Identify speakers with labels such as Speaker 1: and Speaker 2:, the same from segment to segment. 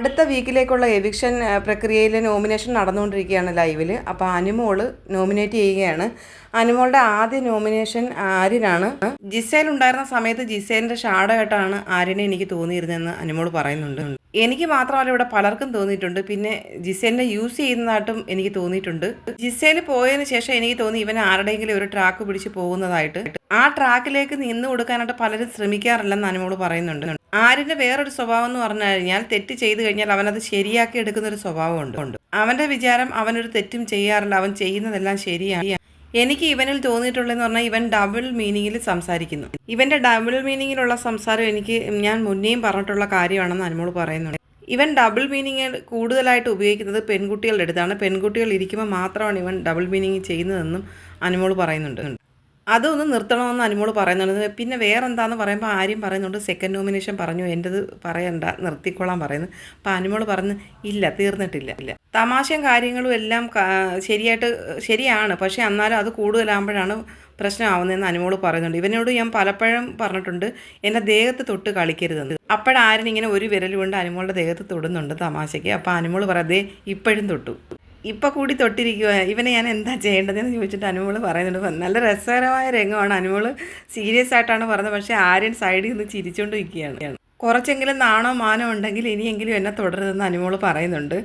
Speaker 1: അടുത്ത വീക്കിലേക്കുള്ള എവിക്ഷൻ പ്രക്രിയയിൽ നോമിനേഷൻ നടന്നുകൊണ്ടിരിക്കുകയാണ് ലൈവിൽ അപ്പോൾ അനുമോൾ നോമിനേറ്റ് ചെയ്യുകയാണ്. അനുമോളുടെ ആദ്യ നോമിനേഷൻ ആര്യനാണ്. ജിസേൽ ഉണ്ടായിരുന്ന സമയത്ത് ജിസേലിന്റെ ഷാഡായിട്ടാണ് ആര്യനെ എനിക്ക് തോന്നിയിരുന്നതെന്ന് അനുമോൾ പറയുന്നുണ്ട്. എനിക്ക് മാത്രമല്ല ഇവിടെ പലർക്കും തോന്നിയിട്ടുണ്ട്. പിന്നെ ജിസേലിനെ യൂസ് ചെയ്യുന്നതായിട്ടും എനിക്ക് തോന്നിയിട്ടുണ്ട്. ജിസേൽ പോയതിനു ശേഷം എനിക്ക് തോന്നി ഇവൻ ആരുടെയെങ്കിലും ഒരു ട്രാക്ക് പിടിച്ച് പോകുന്നതായിട്ട്. ആ ട്രാക്കിലേക്ക് നിന്ന് കൊടുക്കാനായിട്ട് പലരും ശ്രമിക്കാറില്ലെന്ന് അനുമോൾ പറയുന്നുണ്ട്. ആര്യന്റെ വേറൊരു സ്വഭാവം എന്ന് പറഞ്ഞു കഴിഞ്ഞാൽ തെറ്റ് ചെയ്തു കഴിഞ്ഞാൽ അവനത് ശരിയാക്കി എടുക്കുന്ന ഒരു സ്വഭാവമുണ്ട്. ഉണ്ട് അവന്റെ വിചാരം അവനൊരു തെറ്റും ചെയ്യാറില്ല അവൻ ചെയ്യുന്നതെല്ലാം ശരിയാണ്. എനിക്ക് ഇവനിൽ തോന്നിയിട്ടുള്ളതെന്ന് പറഞ്ഞാൽ ഇവൻ ഡബിൾ മീനിങ്ങിൽ സംസാരിക്കുന്നു. ഇവന്റെ ഡബിൾ മീനിങ്ങിലുള്ള സംസാരം എനിക്ക് ഞാൻ മുന്നേയും പറഞ്ഞിട്ടുള്ള കാര്യമാണെന്ന് അനുമോൾ പറയുന്നുണ്ട്. ഇവൻ ഡബിൾ മീനിങ് കൂടുതലായിട്ട് ഉപയോഗിക്കുന്നത് പെൺകുട്ടികളുടെ അടുത്താണ്. പെൺകുട്ടികൾ ഇരിക്കുമ്പോൾ മാത്രമാണ് ഇവൻ ഡബിൾ മീനിങ് ചെയ്യുന്നതെന്നും അനുമോൾ പറയുന്നുണ്ട്. അതൊന്ന് നിർത്തണമെന്ന് അനുമോൾ പറയുന്നുണ്ട്. പിന്നെ വേറെ എന്താന്ന് പറയുമ്പോൾ ആര്യം പറയുന്നുണ്ട് സെക്കൻഡ് നോമിനേഷൻ പറഞ്ഞു എന്റെത് പറയണ്ട നിർത്തിക്കൊള്ളാൻ പറയുന്നു. അപ്പോൾ അനുമോൾ പറഞ്ഞു ഇല്ല തീർന്നിട്ടില്ല. ഇല്ല. തമാശയും കാര്യങ്ങളും എല്ലാം ശരിയായിട്ട് ശരിയാണ്. പക്ഷേ എന്നാലും അത് കൂടുതലാകുമ്പോഴാണ് പ്രശ്നമാവുന്നതെന്ന് അനുമോൾ പറയുന്നുണ്ട്. ഇവനോട് ഞാൻ പലപ്പോഴും പറഞ്ഞിട്ടുണ്ട് എന്റെ ദേഹത്ത് തൊട്ട് കളിക്കരുതെന്ന്. അപ്പോഴാരും ഇങ്ങനെ ഒരു വിരൽ കൊണ്ട് അനുമോളുടെ ദേഹത്ത് തൊടുന്നുണ്ട് തമാശയ്ക്ക്. അപ്പോൾ അനുമോൾ പറയാതെ ഇപ്പോഴും തൊട്ടു. ഇപ്പം കൂടി തൊട്ടിരിക്കുക ഇവനെ ഞാൻ എന്താ ചെയ്യേണ്ടതെന്ന് ചോദിച്ചിട്ട് അനുമോൾ പറയുന്നുണ്ട്. നല്ല രസകരമായ രംഗമാണ്. അനുമോൾ സീരിയസ് ആയിട്ടാണ് പറഞ്ഞത്. പക്ഷേ ആര്യൻ സൈഡിൽ നിന്ന് ചിരിച്ചുകൊണ്ട് നിൽക്കുകയാണ് കുറച്ചെങ്കിലും നാണോ മാനോ ഉണ്ടെങ്കിൽ ഇനിയെങ്കിലും എന്നെ തുടരുതെന്ന് അനുമോൾ പറയുന്നുണ്ട്.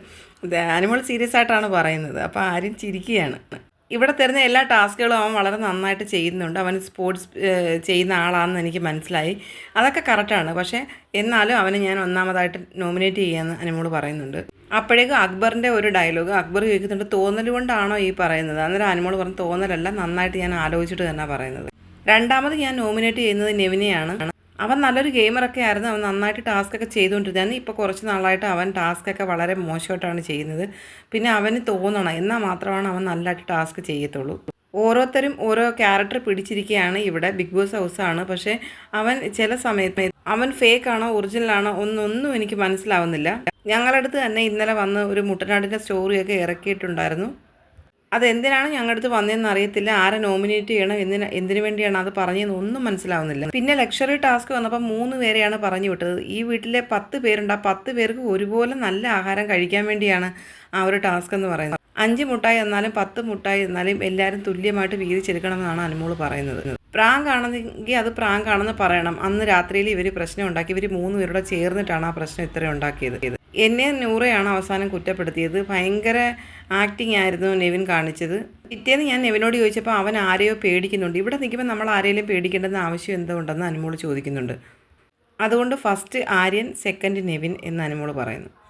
Speaker 1: അനുമോൾ സീരിയസ് ആയിട്ടാണ് പറയുന്നത്. അപ്പോൾ ആര്യൻ ചിരിക്കുകയാണ്. ഇവിടെ തരുന്ന എല്ലാ ടാസ്കുകളും അവൻ വളരെ നന്നായിട്ട് ചെയ്യുന്നുണ്ട്. അവൻ സ്പോർട്സ് ചെയ്യുന്ന ആളാണെന്ന് എനിക്ക് മനസ്സിലായി. അതൊക്കെ കറക്റ്റാണ്. പക്ഷേ എന്നാലും അവനെ ഞാൻ ഒന്നാമതായിട്ട് നോമിനേറ്റ് ചെയ്യാമെന്ന് അനുമോൾ പറയുന്നുണ്ട്. അപ്പോഴേക്കും അക്ബറിന്റെ ഒരു ഡയലോഗ് അക്ബർ ചോദിക്കുന്നുണ്ട് തോന്നൽ കൊണ്ടാണോ ഈ പറയുന്നത്? അന്നേരം അനുമോൾ പറഞ്ഞ് തോന്നലല്ല നന്നായിട്ട് ഞാൻ ആലോചിച്ചിട്ട് തന്നെ പറയുന്നത്. രണ്ടാമത് ഞാൻ നോമിനേറ്റ് ചെയ്യുന്നത് നെവിനെയാണ്. അവൻ നല്ലൊരു ഗെയിമറൊക്കെ ആയിരുന്നു അവൻ നന്നായിട്ട് ടാസ്ക് ഒക്കെ ചെയ്തുകൊണ്ടിരുന്നത് ഇപ്പോൾ കുറച്ച് നാളായിട്ട് അവൻ ടാസ്ക് ഒക്കെ വളരെ മോശമായിട്ടാണ് ചെയ്യുന്നത്. പിന്നെ അവന് തോന്നണം എന്നാൽ മാത്രമാണ് അവൻ നല്ലതായിട്ട് ടാസ്ക് ചെയ്യത്തുള്ളൂ. ഓരോരുത്തരും ഓരോ ക്യാരക്ടർ പിടിച്ചിരിക്കുകയാണ് ഇവിടെ ബിഗ് ബോസ് ഹൗസാണ് പക്ഷേ അവൻ ചില സമയത്ത് അവൻ ഒറിജിനൽ ആണോ ഒന്നൊന്നും എനിക്ക് മനസ്സിലാവുന്നില്ല. ഞങ്ങളുടെ അടുത്ത് തന്നെ ഇന്നലെ വന്ന് ഒരു മുട്ടനാടിന്റെ സ്റ്റോറിയൊക്കെ ഇറക്കിയിട്ടുണ്ടായിരുന്നു. അതെന്തിനാണ് ഞങ്ങളുടെ അടുത്ത് വന്നതെന്ന് അറിയത്തില്ല. ആരെ നോമിനേറ്റ് ചെയ്യണം എന്തിന് എന്തിനു വേണ്ടിയാണ് അത് പറഞ്ഞതെന്ന് ഒന്നും മനസ്സിലാവുന്നില്ല. പിന്നെ ലക്ഷറി ടാസ്ക് വന്നപ്പോൾ മൂന്ന് പേരെയാണ് പറഞ്ഞു വിട്ടത്. ഈ വീട്ടിലെ പത്ത് പേരുണ്ട്. ആ പത്ത് പേർക്ക് ഒരുപോലെ നല്ല ആഹാരം കഴിക്കാൻ വേണ്ടിയാണ് ആ ഒരു ടാസ്ക് എന്ന് പറയുന്നത്. അഞ്ച് മുട്ടായി എന്നാലും പത്ത് മുട്ടായി എന്നാലും എല്ലാവരും തുല്യമായിട്ട് വീതിച്ചെടുക്കണമെന്നാണ് അനുമോൾ പറയുന്നത്. പ്രാങ്ക് ആണെങ്കിൽ അത് പ്രാങ്ക് ആണെന്ന് പറയണം. അന്ന് രാത്രിയിൽ ഇവർ പ്രശ്നം ഉണ്ടാക്കി. ഇവർ മൂന്ന് പേരുടെ ചേർന്നിട്ടാണ് ആ പ്രശ്നം ഇത്ര ഉണ്ടാക്കിയത്. എന്നെ നൂറയാണ് അവസാനം കുറ്റപ്പെടുത്തിയത്. ഭയങ്കര ആക്ടിങ് ആയിരുന്നു നെവിൻ കാണിച്ചത്. പിറ്റേന്ന് ഞാൻ നെവിനോട് ചോദിച്ചപ്പോൾ അവൻ ആരെയോ പേടിക്കുന്നുണ്ട്. ഇവിടെ നിൽക്കുമ്പോൾ നമ്മൾ ആരെയും പേടിക്കേണ്ടെന്ന് ആവശ്യം എന്തുകൊണ്ടെന്ന് അനുമോൾ ചോദിക്കുന്നുണ്ട്. അതുകൊണ്ട് ഫസ്റ്റ് ആര്യൻ സെക്കൻഡ് നെവിൻ എന്ന് അനുമോൾ പറയുന്നു.